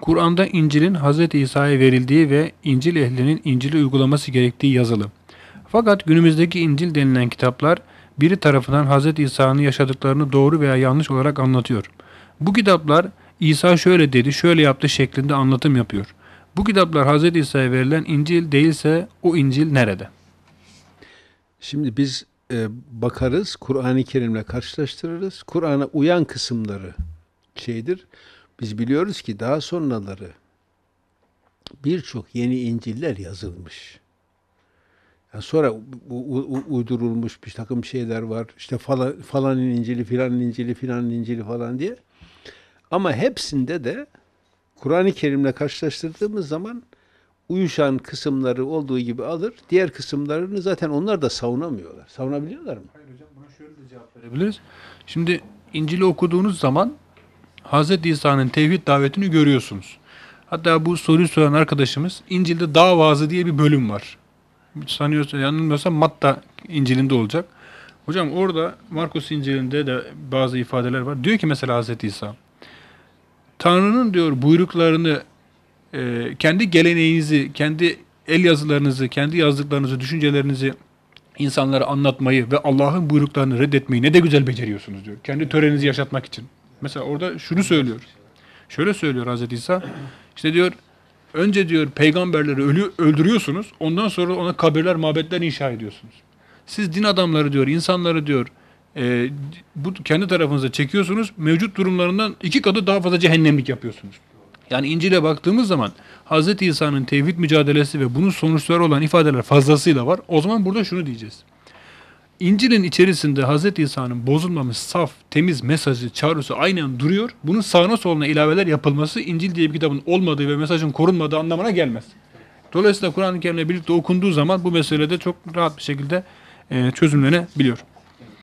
Kur'an'da İncil'in Hz. İsa'ya verildiği ve İncil ehlinin İncil'i uygulaması gerektiği yazılı. Fakat günümüzdeki İncil denilen kitaplar biri tarafından Hz. İsa'nın yaşadıklarını doğru veya yanlış olarak anlatıyor. Bu kitaplar İsa şöyle dedi, şöyle yaptı şeklinde anlatım yapıyor. Bu kitaplar Hz. İsa'ya verilen İncil değilse o İncil nerede? Şimdi biz e, bakarız, Kur'an-ı Kerim'le karşılaştırırız. Kur'an'a uyan kısımları şeydir. Biz biliyoruz ki daha sonraları birçok yeni İncil'ler yazılmış. Yani sonra u- u- uydurulmuş bir takım şeyler var. İşte falan, falanın İncil'i, filanın İncil'i, filanın İncil'i falan diye. Ama hepsinde de Kur'an-ı Kerim'le karşılaştırdığımız zaman uyuşan kısımları olduğu gibi alır. Diğer kısımlarını zaten onlar da savunamıyorlar. Savunabiliyorlar mı? Hayır hocam buna şöyle de cevap verebiliriz. Şimdi İncil'i okuduğunuz zaman Hz. İsa'nın tevhid davetini görüyorsunuz. Hatta bu soruyu soran arkadaşımız İncil'de dağ vaazı diye bir bölüm var. Sanıyorsa yanılmıyorsam Matta İncil'inde olacak. Hocam orada Markus İncil'inde de bazı ifadeler var. Diyor ki mesela Hz. İsa Tanrı'nın diyor buyruklarını e, kendi geleneğinizi, kendi el yazılarınızı, kendi yazdıklarınızı, düşüncelerinizi insanlara anlatmayı ve Allah'ın buyruklarını reddetmeyi ne de güzel beceriyorsunuz diyor. Kendi töreninizi yaşatmak için. Mesela orada şunu söylüyor. Şöyle söylüyor Hazreti İsa. İşte diyor önce diyor peygamberleri ölü, öldürüyorsunuz. Ondan sonra ona kabirler, mabetler inşa ediyorsunuz. Siz din adamları diyor, insanları diyor e, bu kendi tarafınıza çekiyorsunuz. Mevcut durumlarından iki katı daha fazla cehennemlik yapıyorsunuz. Yani İncil'e baktığımız zaman Hz. İsa'nın tevhid mücadelesi ve bunun sonuçları olan ifadeler fazlasıyla var. O zaman burada şunu diyeceğiz. İncil'in içerisinde Hz. İsa'nın bozulmamış, saf, temiz mesajı, çağrısı aynen duruyor. Bunun sağına soluna ilaveler yapılması İncil diye bir kitabın olmadığı ve mesajın korunmadığı anlamına gelmez. Dolayısıyla Kur'an-ı Kerim'le birlikte okunduğu zaman bu meselede çok rahat bir şekilde e, çözümlenebiliyor.